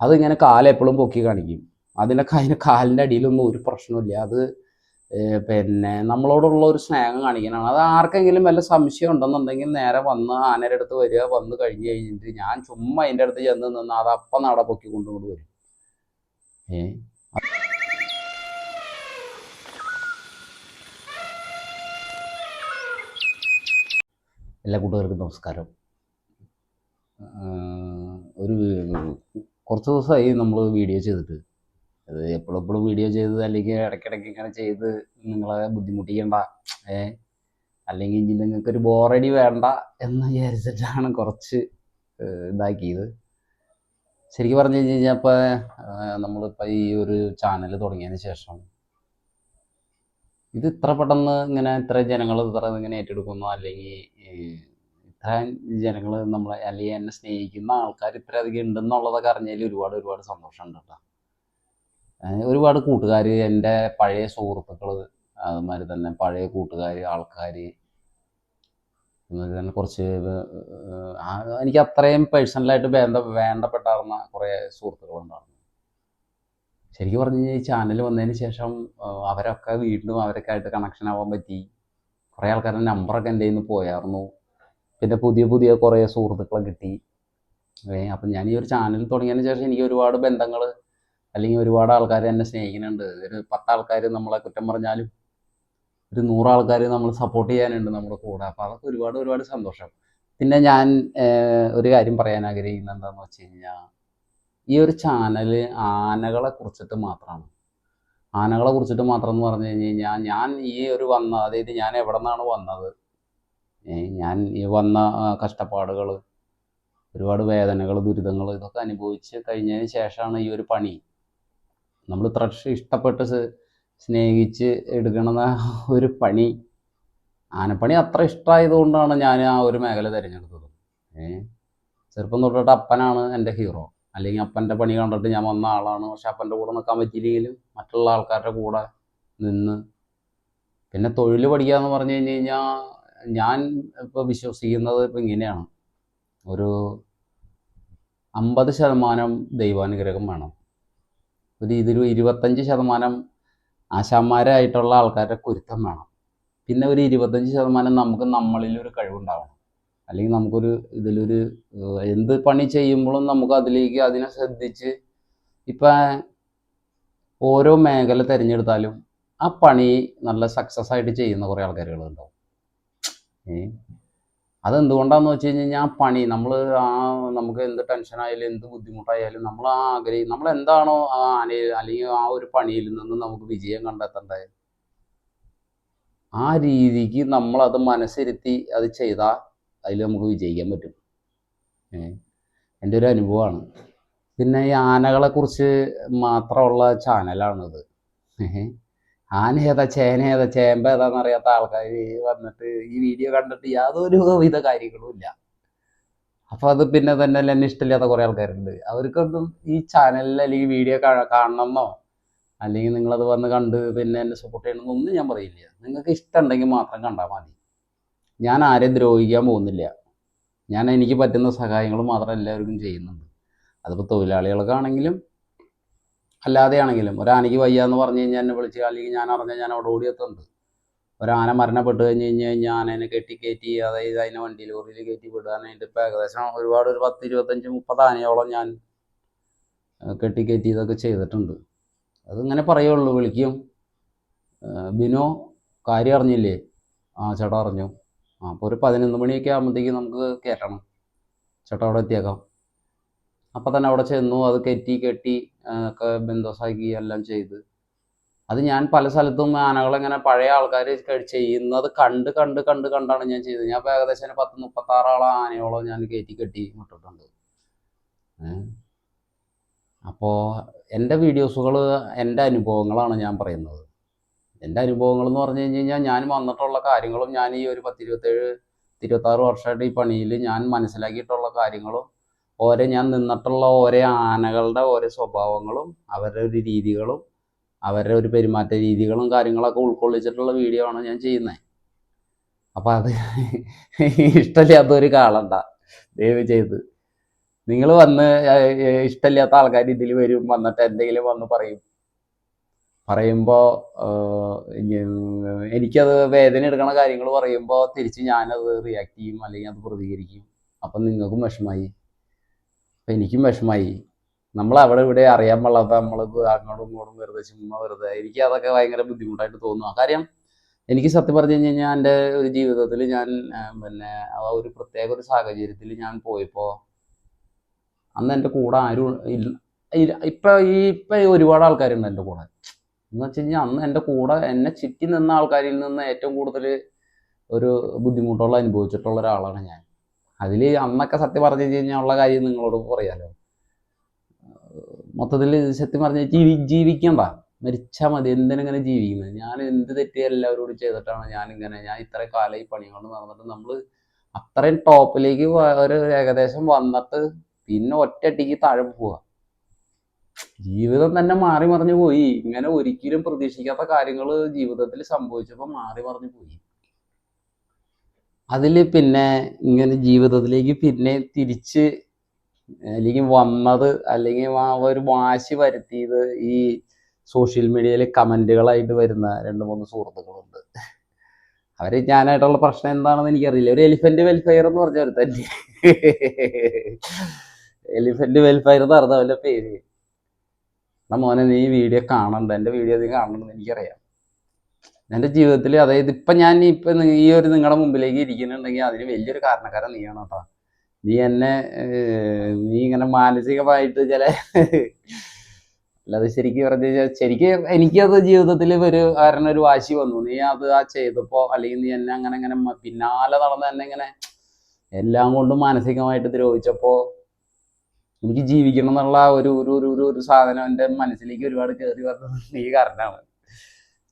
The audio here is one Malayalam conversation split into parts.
അതിങ്ങനെ കാലെപ്പോഴും പൊക്കി കാണിക്കും. അതിനൊക്കെ അതിന് കാലിന്റെ അടിയിലൊന്നും ഒരു പ്രശ്നമില്ല അത് പിന്നെ നമ്മളോടുള്ള ഒരു സ്നേഹം കാണിക്കാനാണ്. അത് ആർക്കെങ്കിലും വല്ല സംശയം ഉണ്ടെന്നുണ്ടെങ്കിൽ നേരെ വന്ന് ആനയുടെ അടുത്ത് വരിക. വന്ന് കഴിഞ്ഞ് കഴിഞ്ഞിട്ട് ഞാൻ ചുമ്മാ അതിന്റെ അടുത്ത് ചെന്ന് നിന്ന് അത് അപ്പം നട പൊക്കി കൊണ്ടുകൊണ്ട് വരും. ഏ? എല്ലാ കൂട്ടുകാർക്കും നമസ്കാരം. ഒരു കുറച്ച് ദിവസമായി നമ്മൾ വീഡിയോ ചെയ്തിട്ട്. അത് എപ്പോഴും എപ്പോഴും വീഡിയോ ചെയ്ത് അല്ലെങ്കിൽ ഇടയ്ക്കിടയ്ക്ക് ഇങ്ങനെ ചെയ്ത് നിങ്ങളെ ബുദ്ധിമുട്ടിക്കണ്ട. ഏ? അല്ലെങ്കിൽ ഇനി നിങ്ങൾക്കൊരു ബോറടി വേണ്ട എന്ന് വിചാരിച്ചിട്ടാണ് കുറച്ച് ഇതാക്കിയത്. ശരിക്കും പറഞ്ഞു കഴിഞ്ഞ് കഴിഞ്ഞാൽ ഇപ്പോൾ നമ്മളിപ്പോൾ ഈ ഒരു ചാനൽ തുടങ്ങിയതിന് ശേഷം ഇത് ഇത്ര പെട്ടെന്ന് ഇങ്ങനെ ഇത്ര ജനങ്ങൾ ഇത്ര ഇങ്ങനെ ഏറ്റെടുക്കുന്നു അല്ലെങ്കിൽ ഇത്ര ജനങ്ങൾ നമ്മളെ അല്ലെങ്കിൽ എന്നെ സ്നേഹിക്കുന്ന ആൾക്കാർ ഇത്രയധികം ഉണ്ടെന്നുള്ളതൊക്കെ അറിഞ്ഞതിൽ ഒരുപാട് ഒരുപാട് സന്തോഷമുണ്ട് കേട്ടോ. ഒരുപാട് കൂട്ടുകാർ എന്റെ പഴയ സുഹൃത്തുക്കൾ അതുമാതിരി തന്നെ പഴയ കൂട്ടുകാർ ആൾക്കാർ അതുമാതിരി തന്നെ കുറച്ച് എനിക്ക് അത്രയും പേഴ്സണലായിട്ട് വേണ്ട വേണ്ടപ്പെട്ടാർന്ന കുറേ സുഹൃത്തുക്കളുണ്ടായിരുന്നു ശരിക്കും പറഞ്ഞു കഴിഞ്ഞാൽ ഈ ചാനൽ വന്നതിന് ശേഷം അവരൊക്കെ വീണ്ടും അവരൊക്കെ ആയിട്ട് കണക്ഷൻ ആവാൻ പറ്റി. കുറേ ആൾക്കാരുടെ നമ്പറൊക്കെ എന്റെ കയ്യിൽ നിന്ന് പോയായിരുന്നു പിന്നെ പുതിയ പുതിയ കുറേ സുഹൃത്തുക്കളെ കിട്ടി. അപ്പം ഞാൻ ഈ ഒരു ചാനൽ തുടങ്ങിയതിന് ശേഷം എനിക്ക് ഒരുപാട് ബന്ധങ്ങൾ അല്ലെങ്കിൽ ഒരുപാട് ആൾക്കാർ എന്നെ സ്നേഹിക്കുന്നുണ്ട്. ഒരു പത്ത് ആൾക്കാർ നമ്മളെ കുറ്റം പറഞ്ഞാലും ഒരു നൂറ് ആൾക്കാർ നമ്മൾ സപ്പോർട്ട് ചെയ്യാനുണ്ട് നമ്മുടെ കൂടെ. അപ്പോൾ അതൊക്കെ ഒരുപാട് ഒരുപാട് സന്തോഷം. പിന്നെ ഞാൻ ഒരു കാര്യം പറയാൻ ആഗ്രഹിക്കുന്നത് എന്താണെന്ന് വെച്ച് കഴിഞ്ഞാൽ ഈ ഒരു ചാനൽ ആനകളെ കുറിച്ചിട്ട് മാത്രമാണ്. ആനകളെ കുറിച്ചിട്ട് മാത്രം എന്ന് പറഞ്ഞു കഴിഞ്ഞ് കഴിഞ്ഞാൽ ഞാൻ ഈ ഒരു വന്ന അതായത് ഞാൻ എവിടെ നിന്നാണ് വന്നത്? ഞാൻ ഈ വന്ന കഷ്ടപ്പാടുകൾ ഒരുപാട് വേദനകൾ ദുരിതങ്ങൾ ഇതൊക്കെ അനുഭവിച്ച് കഴിഞ്ഞതിന് ശേഷമാണ് ഈ ഒരു പണി. നമ്മൾ ഇത്ര ഇഷ്ടപ്പെട്ട് സ്നേഹിച്ച് എടുക്കണ ഒരു പണി. ആനപ്പണി അത്ര ഇഷ്ടമായതുകൊണ്ടാണ് ഞാൻ ആ ഒരു മേഖല തിരഞ്ഞെടുത്തത്. ഏ ചെറുപ്പം തൊട്ടിട്ട് അപ്പനാണ് എന്റെ ഹീറോ. അല്ലെങ്കിൽ അപ്പന്റെ പണി കണ്ടിട്ട് ഞാൻ വന്ന ആളാണ്. പക്ഷെ അപ്പന്റെ കൂടെ നിൽക്കാൻ പറ്റിയില്ലെങ്കിലും മറ്റുള്ള ആൾക്കാരുടെ കൂടെ നിന്ന് പിന്നെ തൊഴിൽ പഠിക്കുക എന്ന് പറഞ്ഞു കഴിഞ്ഞ് കഴിഞ്ഞാൽ ഞാൻ ഇപ്പോൾ വിശ്വസിക്കുന്നത് ഇപ്പോൾ ഇങ്ങനെയാണ്. ഒരു അമ്പത് ശതമാനം ദൈവാനുഗ്രഹം വേണം. ഒരു ഇതിൽ ഇരുപത്തഞ്ച് ശതമാനം ആശാന്മാരായിട്ടുള്ള ആൾക്കാരുടെ കുരുത്തം വേണം. പിന്നെ ഒരു ഇരുപത്തഞ്ച് ശതമാനം നമുക്ക് നമ്മളിലൊരു കഴിവുണ്ടാവണം. അല്ലെങ്കിൽ നമുക്കൊരു ഇതിലൊരു എന്ത് പണി ചെയ്യുമ്പോഴും നമുക്ക് അതിലേക്ക് അതിനെ ശ്രദ്ധിച്ച് ഇപ്പം ഓരോ മേഖല തിരഞ്ഞെടുത്താലും ആ പണി നല്ല സക്സസ് ആയിട്ട് ചെയ്യുന്ന കുറേ ആൾക്കാരുകളുണ്ടാവും. അതെന്തുകൊണ്ടാന്ന് വെച്ച് കഴിഞ്ഞ് കഴിഞ്ഞാൽ പണി നമ്മൾ ആ നമുക്ക് എന്ത് ടെൻഷനായാലും എന്ത് ബുദ്ധിമുട്ടായാലും നമ്മൾ ആ ആഗ്രഹം നമ്മൾ എന്താണോ ആ ആനയിൽ അല്ലെങ്കിൽ ആ ഒരു പണിയിൽ നിന്ന് നമുക്ക് വിജയം കണ്ടെത്തേണ്ടത്. ആ രീതിക്ക് നമ്മളത് മനസ്സിരുത്തി അത് ചെയ്താൽ അതിൽ നമുക്ക് വിജയിക്കാൻ പറ്റും. എന്റെ ഒരു അനുഭവമാണ്. പിന്നെ ഈ ആനകളെ കുറിച്ച് മാത്രമുള്ള ചാനലാണിത്. ഏഹ്. ആന ഏതാ ചേന ഏതാ ചേമ്പ ഏതാന്ന് അറിയാത്ത ആൾക്കാർ വന്നിട്ട് ഈ വീഡിയോ കണ്ടിട്ട് യാതൊരു വിധ കാര്യങ്ങളും ഇല്ല. അപ്പൊ അത് പിന്നെ തന്നെ എന്നെ ഇഷ്ടമില്ലാത്ത കുറെ ആൾക്കാരുണ്ട്. അവർക്കൊന്നും ഈ ചാനലിൽ അല്ലെങ്കിൽ വീഡിയോ കാണണമെന്നോ അല്ലെങ്കിൽ നിങ്ങളത് വന്ന് കണ്ട് പിന്നെ എന്നെ സപ്പോർട്ട് ചെയ്യണമെന്നോ ഒന്നും ഞാൻ പറയില്ല. നിങ്ങൾക്ക് ഇഷ്ടമുണ്ടെങ്കിൽ മാത്രം കണ്ടാൽ മതി. ഞാൻ ആരെയും ദ്രോഹിക്കാൻ പോകുന്നില്ല. ഞാൻ എനിക്ക് പറ്റുന്ന സഹായങ്ങൾ മാത്രം എല്ലാവർക്കും ചെയ്യുന്നുണ്ട്. അതിപ്പോൾ തൊഴിലാളികൾക്കാണെങ്കിലും അല്ലാതെ ആണെങ്കിലും ഒരാനയ്ക്ക് വയ്യ എന്ന് പറഞ്ഞു കഴിഞ്ഞാൽ എന്നെ വിളിച്ച് അല്ലെങ്കിൽ ഞാൻ അറിഞ്ഞാൽ ഞാൻ അവിടെ ഓടിയെത്തുന്നുണ്ട് ഒരാന മരണപ്പെട്ട് കഴിഞ്ഞ് കഴിഞ്ഞ് കഴിഞ്ഞാൽ ആനേനെ കെട്ടി കയറ്റി അതായത് അതിനെ വണ്ടി ലോറിയിൽ കയറ്റി വിടാനായിട്ട് ഇപ്പോൾ ഏകദേശം ഒരുപാട് ഒരു പത്ത് ഇരുപത്തഞ്ച് മുപ്പത് ആനയോളം ഞാൻ കെട്ടി കയറ്റി ഇതൊക്കെ ചെയ്തിട്ടുണ്ട്. അതിങ്ങനെ പറയുള്ളൂ വിളിക്കും. ബിനോ കാര്യം അറിഞ്ഞില്ലേ? ആ ചേട്ടാ അറിഞ്ഞു. ആ അപ്പോൾ ഒരു പതിനൊന്ന് മണിയൊക്കെ ആകുമ്പോഴത്തേക്കും നമുക്ക് കയറ്റണം ചേട്ടാ അവിടെ എത്തിയേക്കാം. അപ്പം തന്നെ അവിടെ ചെന്നു അത് കെട്ടി കെട്ടി ബന്ധോസാക്കി എല്ലാം ചെയ്ത്. അത് ഞാൻ പല സ്ഥലത്തും ആനകളെങ്ങനെ പഴയ ആൾക്കാർ ചെയ്യുന്നത് കണ്ട് കണ്ട് കണ്ട് കണ്ടാണ് ഞാൻ ചെയ്തത്. ഞാൻ ഇപ്പോൾ ഏകദേശം പത്ത് പത്ത് മുപ്പത്താറാളെ ആനയോളം ഞാൻ കയറ്റി കെട്ടി വിട്ടിട്ടുണ്ട്. അപ്പോ എന്റെ വീഡിയോസുകൾ എന്റെ അനുഭവങ്ങളാണ് ഞാൻ പറയുന്നത്. എന്റെ അനുഭവങ്ങൾ എന്ന് പറഞ്ഞു കഴിഞ്ഞ് കഴിഞ്ഞാൽ ഞാൻ വന്നിട്ടുള്ള കാര്യങ്ങളും ഞാൻ ഈ ഒരു പത്തിരുപത്തേഴ് ഇരുപത്താറ് വർഷമായിട്ട് ഈ പണിയിൽ ഞാൻ മനസ്സിലാക്കിയിട്ടുള്ള കാര്യങ്ങളും ഓരോ ഞാൻ നിന്നിട്ടുള്ള ഓരോ ആനകളുടെ ഓരോ സ്വഭാവങ്ങളും അവരുടെ ഒരു രീതികളും അവരുടെ ഒരു പെരുമാറ്റ രീതികളും കാര്യങ്ങളൊക്കെ ഉൾക്കൊള്ളിച്ചിട്ടുള്ള വീഡിയോ ആണ് ഞാൻ ചെയ്യുന്നത് അപ്പം അത് ഇഷ്ടമില്ലാത്തൊരു കാണണ്ട ദയവ് ചെയ്ത്. നിങ്ങൾ വന്ന് ഇഷ്ടമില്ലാത്ത ആൾക്കാർ ഇതിൽ വരും വന്നിട്ട് എന്തെങ്കിലും വന്ന് പറയും. പറയുമ്പോൾ എനിക്കത് വേദന എടുക്കണ കാര്യങ്ങൾ പറയുമ്പോൾ തിരിച്ച് ഞാനത് റിയാക്ട് ചെയ്യും അല്ലെങ്കിൽ അത് പ്രതികരിക്കും. അപ്പം നിങ്ങൾക്കും വിഷമായി. അപ്പം എനിക്കും വിഷമായി. നമ്മൾ അവിടെ ഇവിടെ അറിയാൻ പാടാത്ത നമ്മൾ അങ്ങോട്ടും ഇങ്ങോട്ടും വെറുതെ ചുമ്മാ വെറുതെ. എനിക്ക് അതൊക്കെ ഭയങ്കര ബുദ്ധിമുട്ടായിട്ട് തോന്നുന്നു. കാര്യം എനിക്ക് സത്യം പറഞ്ഞു കഴിഞ്ഞ് കഴിഞ്ഞാൽ എന്റെ ഒരു ജീവിതത്തിൽ ഞാൻ ആ, പിന്നെ ആ ഒരു പ്രത്യേക ഒരു സാഹചര്യത്തിൽ ഞാൻ പോയപ്പോൾ അന്ന് എന്റെ കൂടെ ആരും ഇല്ല. ഇപ്പൊ ഈ ഇപ്പം ഒരുപാട് ആൾക്കാരുണ്ട് എന്റെ കൂടെ. എന്ന് വെച്ച് കഴിഞ്ഞാൽ അന്ന് എന്റെ കൂടെ എന്നെ ചുറ്റി നിന്ന ആൾക്കാരിൽ നിന്ന് ഏറ്റവും കൂടുതൽ ഒരു ബുദ്ധിമുട്ടുള്ള അനുഭവിച്ചിട്ടുള്ള ഒരാളാണ് ഞാൻ. അതിൽ അന്നൊക്കെ സത്യം പറഞ്ഞു കഴിഞ്ഞാൽ ഉള്ള കാര്യം നിങ്ങളോട് പറയാലോ. മൊത്തത്തിൽ സത്യം പറഞ്ഞ ജീവി ജീവിക്കണ്ട. മരിച്ചാൽ മതി. എന്തിനെങ്ങനെ ജീവിക്കുന്നത് ഞാൻ എന്ത് തെറ്റി എല്ലാവരോടും ചെയ്തിട്ടാണ് ഞാനിങ്ങനെ ഞാൻ ഇത്ര കാലം ഈ പണി കൊണ്ട് നടന്നിട്ട് നമ്മൾ അത്രയും ടോപ്പിലേക്ക് ഒരു ഏകദേശം വന്നിട്ട് പിന്നെ ഒറ്റയടിക്ക് താഴെ പോവുക ജീവിതം തന്നെ മാറി മറിഞ്ഞു പോയി. ഇങ്ങനെ ഒരിക്കലും പ്രതീക്ഷിക്കാത്ത കാര്യങ്ങൾ ജീവിതത്തിൽ സംഭവിച്ചപ്പോൾ മാറി മറിഞ്ഞു പോയി. അതിൽ പിന്നെ ഇങ്ങനെ ജീവിതത്തിലേക്ക് പിന്നെ തിരിച്ച് അല്ലെങ്കിൽ വന്നത് അല്ലെങ്കിൽ ആ ഒരു വാശി വരുത്തിയത് ഈ സോഷ്യൽ മീഡിയയിൽ കമന്റുകളായിട്ട് വരുന്ന രണ്ട് മൂന്ന് സുഹൃത്തുക്കളുണ്ട്. അവർ ഞാനായിട്ടുള്ള പ്രശ്നം എന്താണെന്ന് എനിക്കറിയില്ല. ഒരു എലിഫന്റ് വെൽഫെയർ എന്ന് പറഞ്ഞ ഒരു തന്നെ എലിഫന്റ് വെൽഫെയർ എന്ന് പറഞ്ഞ അവന്റെ പേര്. എന്നാ മോനെ നീ വീഡിയോ കാണണ്ട. എന്റെ വീഡിയോ നീ കാണണമെന്ന് എനിക്കറിയാം. എന്റെ ജീവിതത്തിൽ അതായത് ഇപ്പം ഞാൻ ഇപ്പം ഈ ഒരു നിങ്ങളുടെ മുമ്പിലേക്ക് ഇരിക്കുന്നുണ്ടെങ്കിൽ അതിന് വലിയൊരു കാരണക്കാരൻ നീയാണ് കേട്ടോ നീ എന്നെ നീ ഇങ്ങനെ മാനസികമായിട്ട് ചില അല്ലാതെ ശരിക്കും പറഞ്ഞു ശരിക്കും എനിക്കത് ജീവിതത്തിൽ ഒരു കാരണം ഒരു വാശി വന്നു. നീ അത് ആ ചെയ്തപ്പോൾ അല്ലെങ്കിൽ നീ എന്നെ അങ്ങനെ അങ്ങനെ പിന്നാലെ നടന്ന് എന്നെ ഇങ്ങനെ എല്ലാം കൊണ്ടും മാനസികമായിട്ട് ദ്രോഹിച്ചപ്പോൾ എനിക്ക് ജീവിക്കണം എന്നുള്ള ഒരു ഒരു ഒരു സാധനം എന്റെ മനസ്സിലേക്ക് ഒരുപാട് കയറി വന്നത് നീ കാരണമാണ്.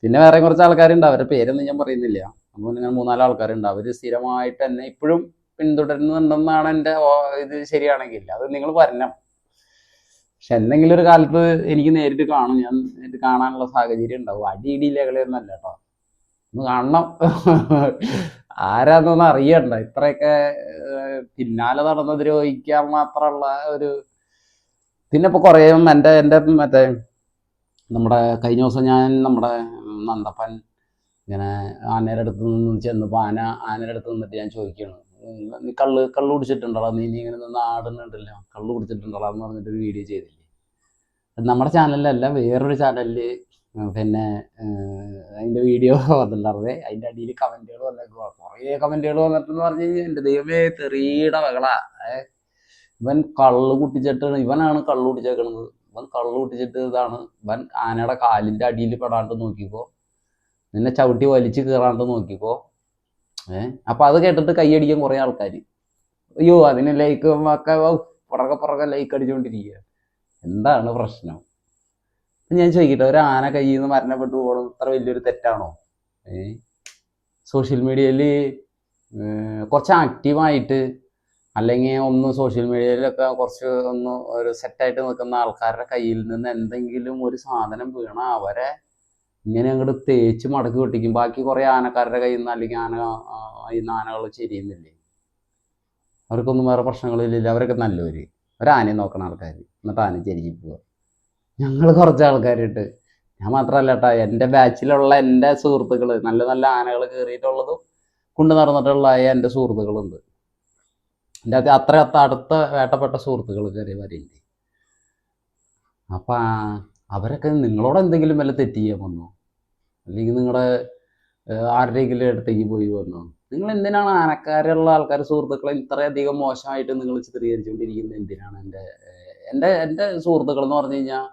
പിന്നെ വേറെ കുറച്ച് ആൾക്കാരുണ്ട്. അവരുടെ പേരൊന്നും ഞാൻ പറയുന്നില്ല. അപ്പോൾ ഇങ്ങനെ മൂന്നാൽ ആൾക്കാരുണ്ട്. അവർ സ്ഥിരമായിട്ട് തന്നെ ഇപ്പോഴും പിന്തുടരുന്നുണ്ടെന്നാണ് എന്റെ ഓ- ഇത് ശരിയാണെങ്കിൽ. അത് നിങ്ങൾ വരണം. പക്ഷെ എന്തെങ്കിലും ഒരു കാലത്ത് എനിക്ക് നേരിട്ട് കാണും. ഞാൻ നേരിട്ട് കാണാനുള്ള സാഹചര്യം ഉണ്ടാവും. അടി ഇടി ലകളയൊന്നും കേട്ടോ. ഒന്ന് കാണണം. ആരാന്നൊന്നും അറിയണ്ട. ഇത്രയൊക്കെ പിന്നാലെ നടന്ന് ദ്രോഹിക്കാൻ മാത്രമുള്ള ഒരു പിന്നെ ഇപ്പോൾ കുറേ എന്റെ എന്റെ മറ്റേ നമ്മുടെ കഴിഞ്ഞ ദിവസം ഞാൻ നമ്മുടെ നന്ദപ്പൻ ഇങ്ങനെ ആനയുടെ അടുത്ത് നിന്ന് ചെന്നപ്പോൾ ആന ആനയുടെ അടുത്ത് നിന്നിട്ട് ഞാൻ ചോദിക്കുകയാണ് നീ കള്ള് കള്ള് കുടിച്ചിട്ടുണ്ടോ നീ നീ ഇങ്ങനെ നിന്ന് ആടുന്നുണ്ടല്ലോ കള്ള് കുടിച്ചിട്ടുണ്ടോ എന്ന് പറഞ്ഞിട്ട് ഒരു വീഡിയോ ചെയ്തില്ലേ. നമ്മുടെ ചാനലിലല്ല വേറൊരു ചാനലിൽ പിന്നെ അതിന്റെ വീഡിയോ വന്നിട്ടുണ്ടായിരുന്നേ അതിന്റെ അടിയിൽ കമന്റുകൾ വന്നേക്കുക കുറേ കമന്റുകൾ വന്നിട്ടെന്ന് പറഞ്ഞു കഴിഞ്ഞാൽ എന്റെ ദൈവമേ തെറിയുടെ മകളാ. ഇവൻ കള്ള് കുട്ടിച്ചിട്ടാണ് ഇവനാണ് കള്ള് കുടിച്ചേക്കണത്. ഇവൻ കള്ള് കുട്ടിച്ചിട്ട് ഇതാണ് ഇവൻ ആനയുടെ കാലിന്റെ അടിയിൽ പെടാണ്ട് നോക്കിക്കോ നിന്നെ ചവിട്ടി വലിച്ച് കയറാണ്ട് നോക്കിക്കോ. ഏ? അപ്പൊ അത് കേട്ടിട്ട് കൈയടിക്കാൻ കുറെ ആൾക്കാർ അയ്യോ അതിനെ ലൈക്ക് ഒക്കെ പുറകെ പുറകെ ലൈക്ക് അടിച്ചുകൊണ്ടിരിക്കുക എന്താണ് പ്രശ്നം? ഞാൻ ചോദിക്കട്ടെ ഒരു ആന കയ്യിൽ നിന്ന് മരണപ്പെട്ടു പോകണം അത്ര വലിയൊരു തെറ്റാണോ? ഏ? സോഷ്യൽ മീഡിയയിൽ കുറച്ച് ആക്റ്റീവായിട്ട് അല്ലെങ്കിൽ ഒന്ന് സോഷ്യൽ മീഡിയയിലൊക്കെ കുറച്ച് ഒന്ന് ഒരു സെറ്റായിട്ട് നിൽക്കുന്ന ആൾക്കാരുടെ കയ്യിൽ നിന്ന് എന്തെങ്കിലും ഒരു സാധനം വീണ അവരെ ഇങ്ങനെ അങ്ങോട്ട് തേച്ച് മടക്കി പൊട്ടിക്കും ബാക്കി കുറേ ആനക്കാരുടെ കയ്യിൽ നിന്ന് അല്ലെങ്കിൽ ആന ഈ ആനകൾ ചെരിയുന്നില്ലേ? അവർക്കൊന്നും വേറെ പ്രശ്നങ്ങളില്ല. അവരൊക്കെ നല്ലവര്. ഒരാനയെ നോക്കണ ആൾക്കാർ എന്നിട്ട് ആന ചെരിഞ്ഞു പോവുക ഞങ്ങൾ കുറച്ച് ആൾക്കാരിട്ട്. ഞാൻ മാത്രമല്ല കേട്ടോ എന്റെ ബാച്ചിലുള്ള എന്റെ സുഹൃത്തുക്കൾ നല്ല നല്ല ആനകൾ കയറിയിട്ടുള്ളതും കൊണ്ട് നടന്നിട്ടുള്ള എന്റെ സുഹൃത്തുക്കളുണ്ട്. എന്റെ അത് അത്ര അടുത്ത വേട്ടപ്പെട്ട സുഹൃത്തുക്കൾ കയറിയ വരില്ലേ അപ്പം അവരൊക്കെ നിങ്ങളോട് എന്തെങ്കിലും വല്ല തെറ്റ് ചെയ്യാൻ വന്നോ? അല്ലെങ്കിൽ നിങ്ങളുടെ ആരുടെയെങ്കിലും അടുത്തേക്ക് പോയി വന്നോ? നിങ്ങൾ എന്തിനാണ് ആനക്കാരുള്ള ആൾക്കാർ സുഹൃത്തുക്കളെ ഇത്രയധികം മോശമായിട്ട് നിങ്ങൾ ചിത്രീകരിച്ചുകൊണ്ടിരിക്കുന്നത്? എന്തിനാണ് എന്റെ എന്റെ എന്റെ സുഹൃത്തുക്കൾ എന്ന് പറഞ്ഞു കഴിഞ്ഞാൽ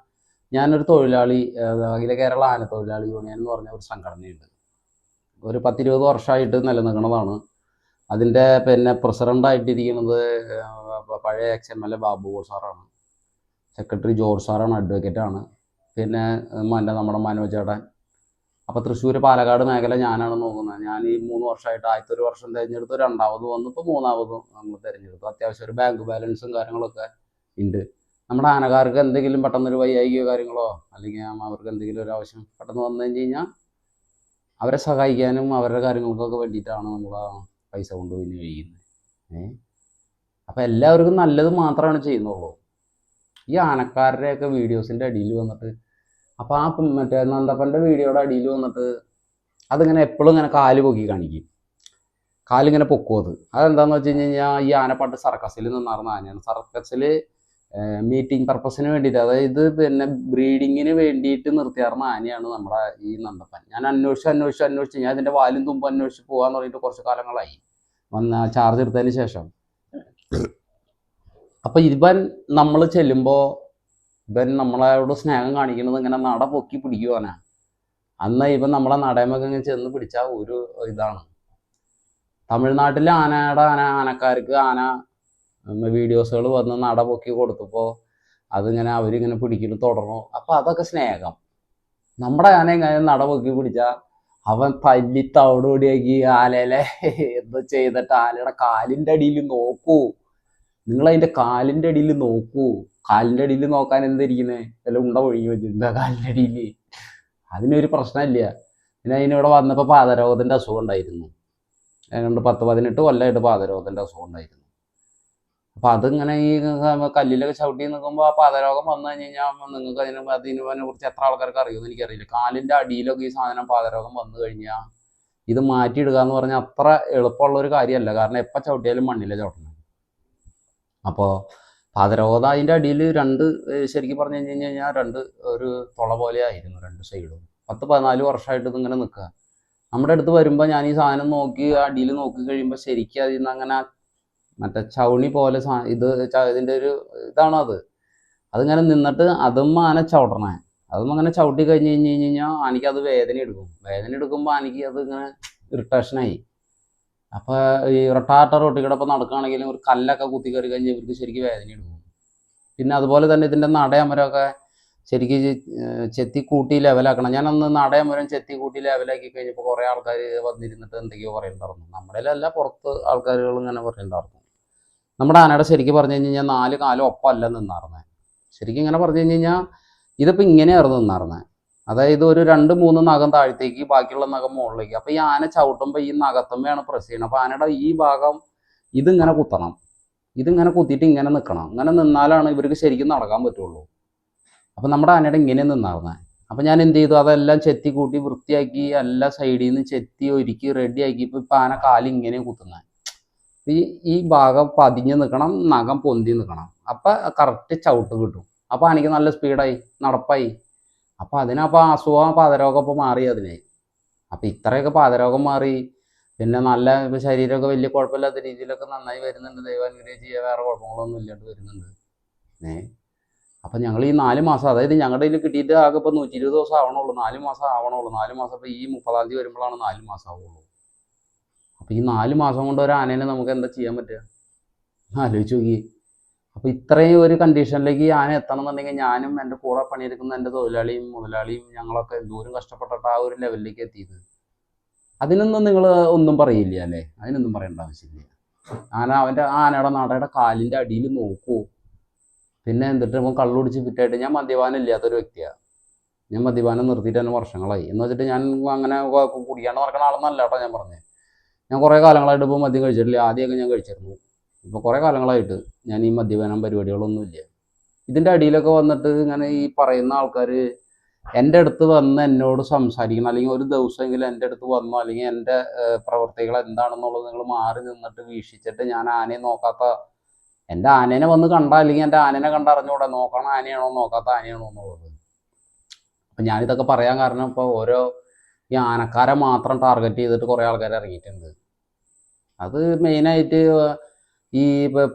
ഞാനൊരു തൊഴിലാളി അഖില കേരള ആന തൊഴിലാളി യൂണിയൻ എന്ന് പറഞ്ഞ ഒരു സംഘടനയുണ്ട്. ഒരു പത്തിരുപത് വർഷമായിട്ട് നിലനിൽക്കുന്നതാണ്. അതിന്റെ പിന്നെ പ്രസിഡന്റായിട്ടിരിക്കുന്നത് പഴയ ex M L A Babu സാറാണ്. സെക്രട്ടറി ജോർജ് സാറാണ് അഡ്വക്കേറ്റാണ്. പിന്നെ എന്റെ നമ്മുടെ മനോജ് ചേട്ടൻ. അപ്പോൾ തൃശ്ശൂർ പാലക്കാട് മേഖല ഞാനാണ് നോക്കുന്നത്. ഞാൻ ഈ മൂന്ന് വർഷമായിട്ട് ആദ്യത്തെ ഒരു വർഷം തിരഞ്ഞെടുത്തു രണ്ടാമത് വന്നു ഇപ്പോൾ മൂന്നാമതും നമ്മൾ തിരഞ്ഞെടുത്തു. അത്യാവശ്യം ഒരു ബാങ്ക് ബാലൻസും കാര്യങ്ങളൊക്കെ ഉണ്ട്. നമ്മുടെ ആനക്കാർക്ക് എന്തെങ്കിലും പെട്ടെന്നൊരു വൈകായികയോ കാര്യങ്ങളോ അല്ലെങ്കിൽ അവർക്ക് എന്തെങ്കിലും ഒരു ആവശ്യം പെട്ടെന്ന് വന്നു കഴിഞ്ഞ് കഴിഞ്ഞാൽ അവരെ സഹായിക്കാനും അവരുടെ കാര്യങ്ങൾക്കൊക്കെ വേണ്ടിയിട്ടാണ് നമ്മൾ ആ പൈസ കൊണ്ട് വിനിയോഗിക്കുന്നത് ഏഹ് അപ്പം എല്ലാവർക്കും നല്ലത് മാത്രമാണ് ചെയ്യുന്നുള്ളൂ. ഈ ആനക്കാരുടെയൊക്കെ വീഡിയോസിന്റെ അടിയിൽ വന്നിട്ട് അപ്പോൾ ആ മറ്റേ നന്ദപ്പന്റെ വീഡിയോയുടെ അടിയിൽ വന്നിട്ട് അതിങ്ങനെ എപ്പോഴും ഇങ്ങനെ കാൽ പൊക്കി കാണിക്കും. കാലിങ്ങനെ പൊക്കും അത്. അതെന്താന്ന് വെച്ച് കഴിഞ്ഞ് കഴിഞ്ഞാൽ ഈ ആനപ്പാട്ട് സർക്കസിൽ നിന്നാർന്ന ആനയാണ്. സർക്കസിൽ മീറ്റിംഗ് പർപ്പസിന് വേണ്ടിയിട്ട് അതായത് പിന്നെ ബ്രീഡിങ്ങിന് വേണ്ടിയിട്ട് നിർത്തിയാർന്ന ആനയാണ് നമ്മുടെ ഈ നന്ദപ്പൻ. ഞാൻ അന്വേഷിച്ച് അന്വേഷിച്ച് അന്വേഷിച്ച് ഞാൻ ഇതിന്റെ വാലും തുമ്പും അന്വേഷിച്ച് പോകാന്ന് പറഞ്ഞിട്ട് കുറച്ച് കാലങ്ങളായി. വന്ന ചാർജ് എടുത്തതിന് ശേഷം. അപ്പൊ ഇവൻ നമ്മൾ ചെല്ലുമ്പോൾ ഇവൻ നമ്മളോട് സ്നേഹം കാണിക്കുന്നത് ഇങ്ങനെ നട പൊക്കി പിടിക്കുവാനാണ് അന്ന് ഇവൻ നമ്മളെ നടയമൊക്കെ ഇങ്ങനെ ചെന്ന് പിടിച്ച ഒരു ഇതാണ്. തമിഴ്നാട്ടിലെ ആനയുടെ ആന ആനക്കാർക്ക് ആന വീഡിയോസുകൾ വന്ന് നട പൊക്കി കൊടുത്തപ്പോൾ അതിങ്ങനെ അവരിങ്ങനെ പിടിക്കുന്നു തുടർന്നു. അപ്പൊ അതൊക്കെ സ്നേഹം. നമ്മുടെ ആന ഇങ്ങനെ നട പൊക്കി പിടിച്ച അവൻ തല്ലി തവിടുപൊടിയാക്കി ആലയിലെ എന്തോ ചെയ്തിട്ട് ആലയുടെ കാലിന്റെ അടിയിൽ നോക്കൂ. നിങ്ങൾ അതിന്റെ കാലിന്റെ അടിയിൽ നോക്കൂ. കാലിന്റെ അടിയിൽ നോക്കാൻ എന്തായിരിക്കുന്നത് വല്ല ഉണ്ട ഒഴുകി വെച്ചിട്ടുണ്ടോ കാലിന്റെ അടിയിൽ? അതിനൊരു പ്രശ്നമില്ല. പിന്നെ അതിനിവിടെ വന്നപ്പോൾ പാതരോഗത്തിന്റെ അസുഖം ഉണ്ടായിരുന്നു. രണ്ട് പത്ത് പതിനെട്ട് കൊല്ലമായിട്ട് പാതരോഗത്തിന്റെ അസുഖം ഉണ്ടായിരുന്നു. അപ്പൊ അതിങ്ങനെ ഈ കല്ലിലൊക്കെ ചവിട്ടി നിൽക്കുമ്പോൾ ആ പാതരോഗം വന്നു കഴിഞ്ഞ് കഴിഞ്ഞാൽ നിങ്ങൾക്ക് അതിനെ അതിനെ കുറിച്ച് എത്ര ആൾക്കാർക്ക് അറിയുമെന്ന് എനിക്കറിയില്ല. കാലിന്റെ അടിയിലൊക്കെ ഈ സാധനം പാതരോഗം വന്നു കഴിഞ്ഞാൽ ഇത് മാറ്റിയിടുക എന്ന് പറഞ്ഞാൽ അത്ര എളുപ്പമുള്ള ഒരു കാര്യമല്ല. കാരണം എപ്പോൾ ചവിട്ടിയാലും മണ്ണിലെ ചവിട്ടണം അപ്പോൾ പാതരോത അതിന്റെ അടിയിൽ രണ്ട് ശരിക്കും പറഞ്ഞു കഴിഞ്ഞ് കഴിഞ്ഞാൽ രണ്ട് ഒരു തുള പോലെ ആയിരുന്നു രണ്ട് സൈഡും. പത്ത് പതിനാല് വർഷമായിട്ട് ഇതിങ്ങനെ നിൽക്കുക. നമ്മുടെ അടുത്ത് വരുമ്പോൾ ഞാൻ ഈ സാധനം നോക്കി ആ അടിയിൽ നോക്കി കഴിയുമ്പോൾ ശരിക്കും അതിൽ നിന്ന് അങ്ങനെ മറ്റേ ചൗണി പോലെ ഇത് ഇതിന്റെ ഒരു ഇതാണോ അത്? അതിങ്ങനെ നിന്നിട്ട് അതും ആന ചവിടണേ. അതും അങ്ങനെ ചവിട്ടി കഴിഞ്ഞ് കഴിഞ്ഞ് കഴിഞ്ഞ് കഴിഞ്ഞാൽ ആനയ്ക്ക് അത് വേദന എടുക്കും. വേദന എടുക്കുമ്പോൾ ആനയ്ക്ക് അത് ഇങ്ങനെ ഇറിറ്റേഷനായി അപ്പോൾ ഈ റൊട്ടാട്ട റോട്ടി കിടപ്പം നടക്കുകയാണെങ്കിലും ഒരു കല്ലൊക്കെ കുത്തി കയറി കഴിഞ്ഞാൽ ഇവർക്ക് ശരിക്കും വേദന എടുക്കും. പിന്നെ അതുപോലെ തന്നെ ഇതിന്റെ നടയമരമൊക്കെ ശരിക്കും ചെത്തി കൂട്ടി ലെവലാക്കണം ഞാൻ അന്ന് നടയമരം ചെത്തി കൂട്ടി ലെവലാക്കി കഴിഞ്ഞപ്പോൾ കുറേ ആൾക്കാർ വന്നിരുന്നിട്ട് എന്തൊക്കെയോ പറയുന്നുണ്ടായിരുന്നു അല്ല പുറത്ത് ആൾക്കാരുകൾ ഇങ്ങനെ പറയുന്നുണ്ടായിരുന്നു നമ്മുടെ ആനയുടെ ശരിക്കും പറഞ്ഞു കഴിഞ്ഞ് കഴിഞ്ഞാൽ നാല് കാലം ഒപ്പമല്ല നിന്നാർന്നേ. ശരിക്കും ഇങ്ങനെ പറഞ്ഞു കഴിഞ്ഞ് കഴിഞ്ഞാൽ ഇതിപ്പോൾ ഇങ്ങനെയായിരുന്നു നിന്നാർന്നത് അതായത് ഒരു രണ്ട് മൂന്ന് നഖം താഴത്തേക്ക് ബാക്കിയുള്ള നഖം മുകളിലേക്ക്. അപ്പോൾ ഈ ആന ചവിട്ടുമ്പോൾ ഈ നഖത്തുമ്മയാണ് പ്രസ് ചെയ്യണം. അപ്പോൾ ആനയുടെ ഈ ഭാഗം ഇതിങ്ങനെ കുത്തണം. ഇതിങ്ങനെ കുത്തിയിട്ട് ഇങ്ങനെ നിൽക്കണം ഇങ്ങനെ നിന്നാലാണ് ഇവർക്ക് ശരിക്കും നടക്കാൻ പറ്റുള്ളൂ. അപ്പം നമ്മുടെ ആനയുടെ ഇങ്ങനെ നിന്നാർന്നത് അപ്പം ഞാൻ എന്ത് ചെയ്തു? അതെല്ലാം ചെത്തി കൂട്ടി വൃത്തിയാക്കി എല്ലാ സൈഡിൽ നിന്ന് ചെത്തി ഒരുക്കി റെഡിയാക്കി ഇപ്പൊ ഇപ്പം ആന കാൽ ഇങ്ങനെ കുത്തുന്നത് ഈ ഈ ഭാഗം പതിഞ്ഞ് നിൽക്കണം നഖം പൊന്തി നിൽക്കണം അപ്പം കറക്റ്റ് ചവിട്ട് കിട്ടും. അപ്പം ആനയ്ക്ക് നല്ല സ്പീഡായി നടപ്പായി. അപ്പം അതിനപ്പോൾ അസുഖം പാതരോഗം ഇപ്പോൾ മാറി അതിനെ. അപ്പം ഇത്രയൊക്കെ പാതരോഗം മാറി. പിന്നെ നല്ല ശരീരമൊക്കെ വലിയ കുഴപ്പമില്ലാത്ത രീതിയിലൊക്കെ നന്നായി വരുന്നുണ്ട്. ദൈവം അനുഗ്രഹിച്ച് ചെയ്യുക വേറെ കുഴപ്പങ്ങളൊന്നും ഇല്ലാണ്ട് വരുന്നുണ്ട്. ഏ? അപ്പം ഞങ്ങൾ ഈ നാല് മാസം അതായത് ഞങ്ങളുടെ കയ്യിൽ കിട്ടിയിട്ട് ആകെ ഇപ്പോൾ നൂറ്റി ഇരുപത് ദിവസം ആവണുള്ളൂ. നാല് മാസം ആവണുള്ളൂ. നാല് മാസം ഇപ്പോൾ ഈ മുപ്പതാം തീയതി വരുമ്പോഴാണ് നാല് മാസം ആവുള്ളൂ. അപ്പം ഈ നാല് മാസം കൊണ്ട് ഒരു ആനേനെ നമുക്ക് എന്താ ചെയ്യാൻ പറ്റുക? ആലോചിച്ച് നോക്കി. അപ്പോൾ ഇത്രയും ഒരു കണ്ടീഷനിലേക്ക് ഞാൻ എത്തണം എന്നുണ്ടെങ്കിൽ ഞാനും എന്റെ കൂടെ പണിയെടുക്കുന്ന എന്റെ തൊഴിലാളിയും മുതലാളിയും ഞങ്ങളൊക്കെ എന്തോരം കഷ്ടപ്പെട്ടിട്ട് ആ ഒരു ലെവലിലേക്ക് എത്തിയത്. അതിനൊന്നും നിങ്ങൾ ഒന്നും പറയില്ല അല്ലേ? അതിനൊന്നും പറയേണ്ട ആവശ്യമില്ല. ആന അവന്റെ ആനയുടെ നടയുടെ കാലിന്റെ അടിയിൽ നോക്കൂ. പിന്നെ എന്നിട്ട് ഇപ്പം കള്ളുടിച്ച് ഫിറ്റായിട്ട് ഞാൻ മദ്യപാനം ഇല്ലാത്തൊരു വ്യക്തിയാണ് ഞാൻ മദ്യപാനം നിർത്തിയിട്ട് തന്നെ വർഷങ്ങളായി. എന്ന് വെച്ചിട്ട് ഞാൻ അങ്ങനെ കുടിക്കാണ്ട് നടക്കുന്ന ആളൊന്നല്ല കേട്ടോ ഞാൻ പറഞ്ഞത് ഞാൻ കുറേ കാലങ്ങളായിട്ട് ഇപ്പോൾ മദ്യം കഴിച്ചിട്ടില്ല. ആദ്യമൊക്കെ ഞാൻ കഴിച്ചിരുന്നു. ഇപ്പോൾ കുറേ കാലങ്ങളായിട്ട് ഞാൻ ഈ മദ്യപാനം പരിപാടികളൊന്നുമില്ല. ഇതിന്റെ അടിയിലൊക്കെ വന്നിട്ട് ഇങ്ങനെ ഈ പറയുന്ന ആൾക്കാർ എന്റെ അടുത്ത് വന്ന് എന്നോട് സംസാരിക്കണം അല്ലെങ്കിൽ ഒരു ദിവസമെങ്കിലും എന്റെ അടുത്ത് വന്നോ അല്ലെങ്കിൽ എന്റെ പ്രവർത്തികൾ എന്താണെന്നുള്ളത് നിങ്ങൾ മാറി നിന്നിട്ട് വീക്ഷിച്ചിട്ട് ഞാൻ ആനയെ നോക്കാത്ത എന്റെ ആനേനെ വന്ന് കണ്ട അല്ലെങ്കിൽ എന്റെ ആനേനെ കണ്ടറിഞ്ഞൂടെ നോക്കണ ആനയാണോ നോക്കാത്ത ആനയാണോ എന്നുള്ളത്. അപ്പം ഞാനിതൊക്കെ പറയാൻ കാരണം ഇപ്പോൾ ഓരോ ഈ ആനക്കാരെ മാത്രം ടാർഗറ്റ് ചെയ്തിട്ട് കുറേ ആൾക്കാർ ഇറങ്ങിയിട്ടുണ്ട്. അത് മെയിനായിട്ട് ഈ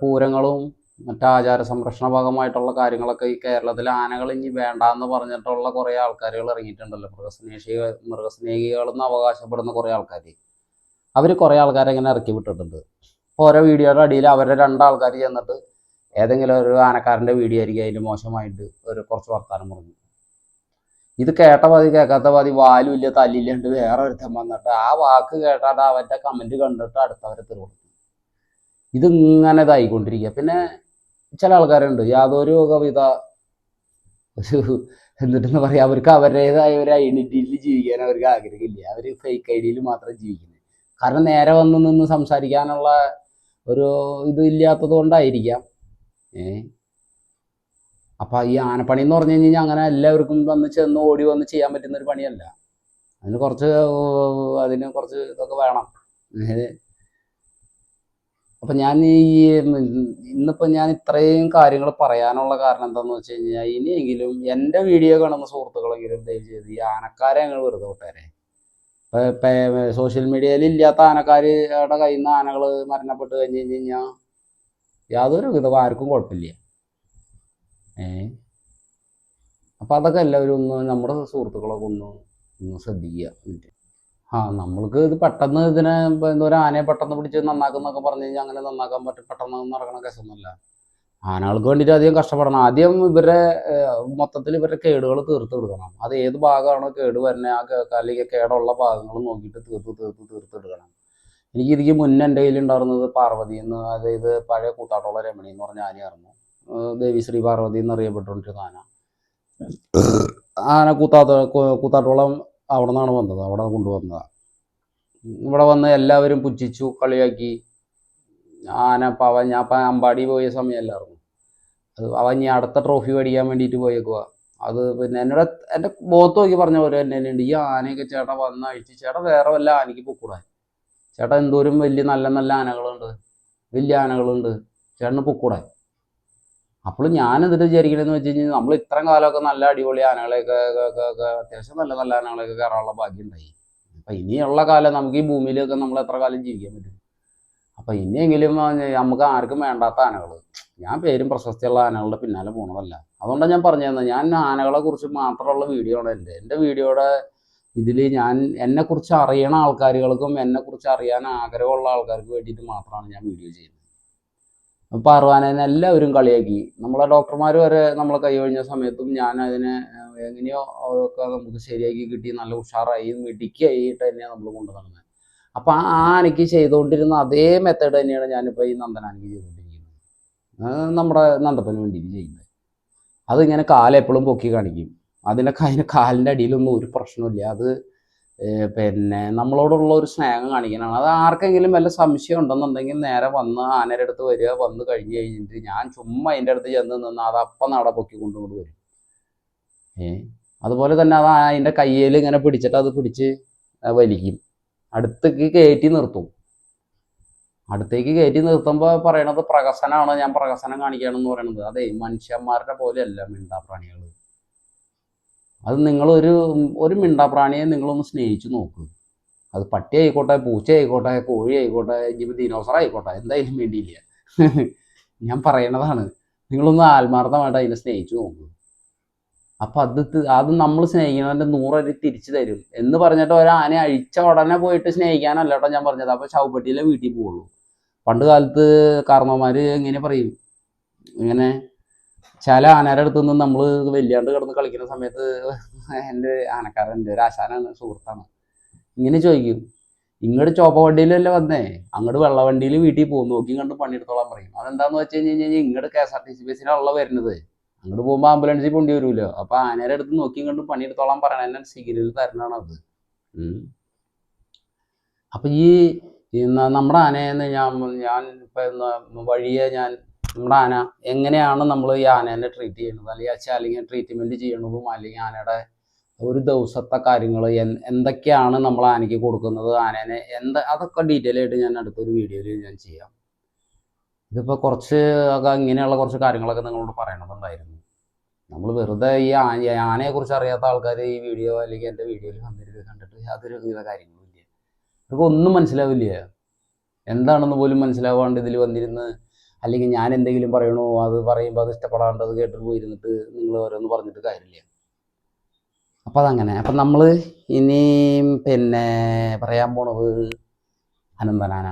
പൂരങ്ങളും മറ്റ് ആചാര സംരക്ഷണ ഭാഗമായിട്ടുള്ള കാര്യങ്ങളൊക്കെ ഈ കേരളത്തിൽ ആനകൾ ഇനി വേണ്ടാന്ന് പറഞ്ഞിട്ടുള്ള കുറേ ആൾക്കാരുകൾ ഇറങ്ങിയിട്ടുണ്ടല്ലോ. മൃഗസ്നേഹി മൃഗസ്നേഹികളെന്ന് അവകാശപ്പെടുന്ന കുറേ ആൾക്കാർ അവർ കുറേ ആൾക്കാരെ ഇങ്ങനെ ഇറക്കി വിട്ടിട്ടുണ്ട്. അപ്പോൾ ഓരോ വീഡിയോയുടെ അടിയിൽ അവരുടെ രണ്ടാൾക്കാർ ചെന്നിട്ട് ഏതെങ്കിലും ഒരു ആനക്കാരന്റെ വീഡിയോ ആയിരിക്കും അതിൽ മോശമായിട്ട് ഒരു കുറച്ച് വർത്താനം പറഞ്ഞു. ഇത് കേട്ട പാതി കേൾക്കാത്ത പാതി വാലും ഇല്ല തല്ലില്ലാണ്ട് വേറെ ഒരുത്തൻ വന്നിട്ട് ആ വാക്ക് കേട്ടാട്ട് അവന്റെ കമന്റ് കണ്ടിട്ട് അടുത്തവരെ തീർന്നു ഇതിങ്ങനെ ഇതായിക്കൊണ്ടിരിക്കുക പിന്നെ ചില ആൾക്കാരുണ്ട്. യാതൊരു കവിത ഒരു എന്നിട്ടെന്ന് പറയാം അവർക്ക് അവരുടേതായ ഒരു ഐഡന്റിറ്റിയിൽ ജീവിക്കാൻ അവർക്ക് ആഗ്രഹമില്ല. അവർ ഫേക്ക് ഐഡിയയിൽ മാത്രം ജീവിക്കുന്നത് കാരണം നേരെ വന്ന് നിന്ന് സംസാരിക്കാനുള്ള ഒരു ഇത് ഇല്ലാത്തത് കൊണ്ടായിരിക്കാം. ഏ? അപ്പം ഈ ആനപ്പണി എന്ന് പറഞ്ഞു കഴിഞ്ഞാൽ അങ്ങനെ എല്ലാവർക്കും വന്ന് ചെന്ന് ഓടി വന്ന് ചെയ്യാൻ പറ്റുന്ന ഒരു പണിയല്ല. അതിന് കുറച്ച് അതിന് കുറച്ച് ഇതൊക്കെ വേണം. അപ്പം ഞാൻ ഈ ഇന്നിപ്പോൾ ഞാൻ ഇത്രയും കാര്യങ്ങൾ പറയാനുള്ള കാരണം എന്താണെന്ന് വെച്ച് കഴിഞ്ഞാൽ ഇനിയെങ്കിലും എന്റെ വീഡിയോ കാണുന്ന സുഹൃത്തുക്കളെങ്കിലും ദയവ് ചെയ്ത് ഈ ആനക്കാരെ ഞങ്ങൾ വെറുതെ വിട്ടേരെ. സോഷ്യൽ മീഡിയയിൽ ഇല്ലാത്ത ആനക്കാരുടെ കയ്യിൽ നിന്ന് ആനകൾ മരണപ്പെട്ട് കഴിഞ്ഞ് കഴിഞ്ഞ് കഴിഞ്ഞാൽ യാതൊരു വിധം ആർക്കും കുഴപ്പമില്ല. ഏ? അപ്പം അതൊക്കെ എല്ലാവരും ഒന്ന് നമ്മുടെ സുഹൃത്തുക്കളൊക്കെ ഒന്ന് ഒന്ന് ശ്രദ്ധിക്കുക ആ നമ്മൾക്ക് ഇത് പെട്ടെന്ന് ഇതിനെ എന്താ പറയുക ആനയെ പെട്ടെന്ന് പിടിച്ച് നന്നാക്കുന്നൊക്കെ പറഞ്ഞു കഴിഞ്ഞാൽ അങ്ങനെ നന്നാക്കാൻ പറ്റും. പെട്ടെന്ന് നടക്കണ കേസൊന്നുമല്ല. ആനകൾക്ക് വേണ്ടിയിട്ട് അധികം കഷ്ടപ്പെടണം. ആദ്യം ഇവരെ മൊത്തത്തിൽ ഇവരുടെ കേടുകൾ തീർത്ത് കൊടുക്കണം അത് ഏത് ഭാഗമാണോ കേട് വരുന്നത് ആ അല്ലെങ്കിൽ കേടുള്ള ഭാഗങ്ങൾ നോക്കിയിട്ട് തീർത്ത് തീർത്ത് തീർത്ത് എടുക്കണം എനിക്ക് ഇതിക്ക് മുന്നേ എന്റെ കയ്യിലുണ്ടായിരുന്നത് പാർവതി എന്ന് അതായത് പഴയ കൂത്താട്ടുള്ള രമണി എന്ന് പറഞ്ഞ ആനയായിരുന്നു. ദേവിശ്രീ പാർവതി എന്നറിയപ്പെട്ടുകൊണ്ടിരുന്ന ആന. ആന കൂത്താത്ത കൂത്താട്ടോളം അവിടെ നിന്നാണ് വന്നത് അവിടെ കൊണ്ടുവന്നതാണ് ഇവിടെ വന്ന് എല്ലാവരും പുച്ഛിച്ചു കളിയാക്കി. ആന അവൻ ഞാൻ അമ്പാടി പോയ സമയമല്ലായിരുന്നു അത് അവൻ ഇനി അടുത്ത ട്രോഫി മേടിക്കാൻ വേണ്ടിയിട്ട് പോയേക്കുക അത് പിന്നെ എന്നോട് എന്റെ ബോത്ത് നോക്കി പറഞ്ഞ പോലെ തന്നെ ഉണ്ട് ഈ ആനയൊക്കെ ചേട്ടൻ വന്ന അഴിച്ച് ചേട്ടൻ വേറെ വല്ല ആനയ്ക്ക് പൊക്കൂടാ? ചേട്ടൻ എന്തോരം വലിയ നല്ല നല്ല ആനകളുണ്ട് വലിയ ആനകളുണ്ട്. ചേട്ടന് പൊക്കൂടെ? അപ്പോൾ ഞാൻ എന്നിട്ട് വിചാരിക്കണമെന്ന് വെച്ച് കഴിഞ്ഞാൽ നമ്മൾ ഇത്രയും കാലമൊക്കെ നല്ല അടിപൊളി ആനകളെയൊക്കെ അത്യാവശ്യം നല്ല നല്ല ആനകളെയൊക്കെ കയറാനുള്ള ഭാഗ്യം ഉണ്ടായി അപ്പം ഇനിയുള്ള കാലം നമുക്ക് ഈ ഭൂമിയിലൊക്കെ നമ്മൾ എത്ര കാലം ജീവിക്കാൻ പറ്റും? അപ്പം ഇനിയെങ്കിലും നമുക്ക് ആർക്കും വേണ്ടാത്ത ആനകൾ ഞാൻ പേരും പ്രശസ്തിയുള്ള ആനകളുടെ പിന്നാലെ പോണതല്ല. അതുകൊണ്ടാണ് ഞാൻ പറഞ്ഞു തന്നെ ഞാൻ ആനകളെ കുറിച്ച് മാത്രമുള്ള വീഡിയോ ആണ് എന്റെ. എന്റെ വീഡിയോയുടെ ഇതിൽ ഞാൻ എന്നെക്കുറിച്ച് അറിയണ ആൾക്കാരുകൾക്കും എന്നെക്കുറിച്ച് അറിയാൻ ആഗ്രഹമുള്ള ആൾക്കാർക്ക് വേണ്ടിയിട്ട് മാത്രമാണ് ഞാൻ വീഡിയോ ചെയ്യുന്നത്. പാർവാനനെ എല്ലാവരും കളിയാക്കി. നമ്മളെ ഡോക്ടർമാർ വരെ നമ്മളെ കൈ ഒഴിഞ്ഞ സമയത്തും ഞാൻ അതിനെ എങ്ങനെയോ ഒക്കെ നമുക്ക് ശരിയാക്കി കിട്ടി നല്ല ഉഷാറായി മിടുക്കിയായിട്ട് തന്നെയാണ് നമ്മൾ കൊണ്ടു നടന്നത്. അപ്പം ആ ആനയ്ക്ക് ചെയ്തുകൊണ്ടിരുന്ന അതേ മെത്തേഡ് തന്നെയാണ് ഞാനിപ്പോൾ ഈ നന്ദനാനയ്ക്ക് ചെയ്തുകൊണ്ടിരിക്കുന്നത്. നമ്മുടെ നന്ദപ്പന് വേണ്ടിയിട്ട് ചെയ്യുന്നത്. അതിങ്ങനെ കാലെപ്പോഴും പൊക്കി കാണിക്കും. അതിനൊക്കെ അതിന് കാലിന്റെ അടിയിലൊന്നും ഒരു പ്രശ്നമില്ല അത് പിന്നെ നമ്മളോടുള്ള ഒരു സ്നേഹം കാണിക്കാനാണ്. അത് ആർക്കെങ്കിലും വല്ല സംശയം ഉണ്ടെന്നുണ്ടെങ്കിൽ നേരെ വന്ന് ആനയുടെ അടുത്ത് വരിക. വന്ന് കഴിഞ്ഞ് കഴിഞ്ഞിട്ട് ഞാൻ ചുമ്മാ അതിന്റെ അടുത്ത് ചെന്ന് നിന്ന് അത് അപ്പം നാടെ പൊക്കി കൊണ്ടുകൊണ്ട് വരും. ഏ അതുപോലെ തന്നെ അത് അതിന്റെ കയ്യിൽ ഇങ്ങനെ പിടിച്ചിട്ട് അത് പിടിച്ച് വലിക്കും. അടുത്തേക്ക് കയറ്റി നിർത്തും. അടുത്തേക്ക് കയറ്റി നിർത്തുമ്പോൾ പറയണത് പ്രകസനമാണ് ഞാൻ പ്രകസനം കാണിക്കുകയാണെന്ന് പറയണത്. അതെ മനുഷ്യന്മാരുടെ പോലെയല്ല മിണ്ടാപ്രാണികൾ അത് നിങ്ങളൊരു ഒരു മിണ്ടാപ്രാണിയെ നിങ്ങളൊന്ന് സ്നേഹിച്ചു നോക്ക്. അത് പട്ടി ആയിക്കോട്ടെ പൂച്ച ആയിക്കോട്ടെ കോഴി ആയിക്കോട്ടെ ഇനിയിപ്പോൾ ദിനോസർ ആയിക്കോട്ടെ എന്തായാലും വേണ്ടിയില്ല. ഞാൻ പറയണതാണ്. നിങ്ങളൊന്ന് ആത്മാർത്ഥമായിട്ട് അതിനെ സ്നേഹിച്ചു നോക്കുക അപ്പം അത് അത് നമ്മൾ സ്നേഹിക്കുന്നതിന്റെ നൂറടി തിരിച്ചു തരും. എന്ന് പറഞ്ഞിട്ട് ഒരാനെ അഴിച്ച ഉടനെ പോയിട്ട് സ്നേഹിക്കാനല്ല കേട്ടോ ഞാൻ പറഞ്ഞത്. അപ്പോൾ ശവപ്പെട്ടിയിലെ വീട്ടിൽ പോവുള്ളൂ. പണ്ട് കാലത്ത് കാരണവന്മാർ എങ്ങനെ പറയും? ഇങ്ങനെ ചില ആനയുടെ അടുത്ത് നിന്ന് നമ്മൾ വെല്ലാണ്ട് കിടന്ന് കളിക്കുന്ന സമയത്ത് എന്റെ ആനക്കാരൻ എന്റെ ഒരു ആശാനാണ് സുഹൃത്താണ്. ഇങ്ങനെ ചോദിക്കും ഇങ്ങോട്ട് ചോപ്പ വണ്ടിയിലല്ലേ വന്നേ? അങ്ങോട്ട് വെള്ള വണ്ടിയിൽ വീട്ടിൽ പോകും. നോക്കി കണ്ട് പണിയെടുത്തോളാൻ പറയും. അതെന്താന്ന് വെച്ച് കഴിഞ്ഞ് കഴിഞ്ഞാൽ ഇങ്ങോട്ട് K S R T C ബസ്സിനുള്ള വരുന്നത്. അങ്ങോട്ട് പോകുമ്പോൾ ആംബുലൻസിൽ കൊണ്ടി വരുമല്ലോ അപ്പൊ ആനയുടെ അടുത്ത് നോക്കി കണ്ട് പണിയെടുത്തോളാൻ പറയണ സിഗ്നൽ തരണാണ് അത്. അപ്പൊ ഈ നമ്മുടെ ആനയെന്ന് ഞാൻ ഞാൻ ഇപ്പൊ വഴിയെ ഞാൻ നമ്മുടെ ആന എങ്ങനെയാണ് നമ്മൾ ഈ ആനേനെ ട്രീറ്റ് ചെയ്യുന്നത്? അല്ലെങ്കിൽ അല്ലെങ്കിൽ ട്രീറ്റ്മെന്റ് ചെയ്യണതും അല്ലെങ്കിൽ ആനയുടെ ഒരു ദിവസത്തെ കാര്യങ്ങൾ എന്തൊക്കെയാണ് നമ്മൾ ആനയ്ക്ക് കൊടുക്കുന്നത്? ആനേനെ എന്താ അതൊക്കെ ഡീറ്റെയിൽ ആയിട്ട് ഞാൻ അടുത്തൊരു വീഡിയോയിൽ ഞാൻ ചെയ്യാം. ഇതിപ്പോൾ കുറച്ച് ഒക്കെ ഇങ്ങനെയുള്ള കുറച്ച് കാര്യങ്ങളൊക്കെ നിങ്ങളോട് പറയണമെന്നുണ്ടായിരുന്നു നമ്മൾ വെറുതെ ഈ ആനയെ ആനയെക്കുറിച്ച് അറിയാത്ത ആൾക്കാർ ഈ വീഡിയോ അല്ലെങ്കിൽ എന്റെ വീഡിയോയിൽ വന്നിട്ട് കണ്ടിട്ട് യാതൊരു വിധ കാര്യങ്ങളും ഇല്ല. അവർക്ക് ഒന്നും മനസ്സിലാവില്ല. എന്താണെന്ന് പോലും മനസ്സിലാവാണ്ട് ഇതിൽ വന്നിരുന്ന് അല്ലെങ്കിൽ ഞാൻ എന്തെങ്കിലും പറയണോ? അത് പറയുമ്പോൾ അത് ഇഷ്ടപ്പെടാണ്ട് അത് കേട്ടിട്ട് പോയിരുന്നിട്ട് നിങ്ങൾ ഓരോന്ന് പറഞ്ഞിട്ട് കാര്യമില്ല. അപ്പോൾ അതങ്ങനെ. അപ്പം നമ്മൾ ഇനി പിന്നെ പറയാൻ പോണത് അനന്തനാന.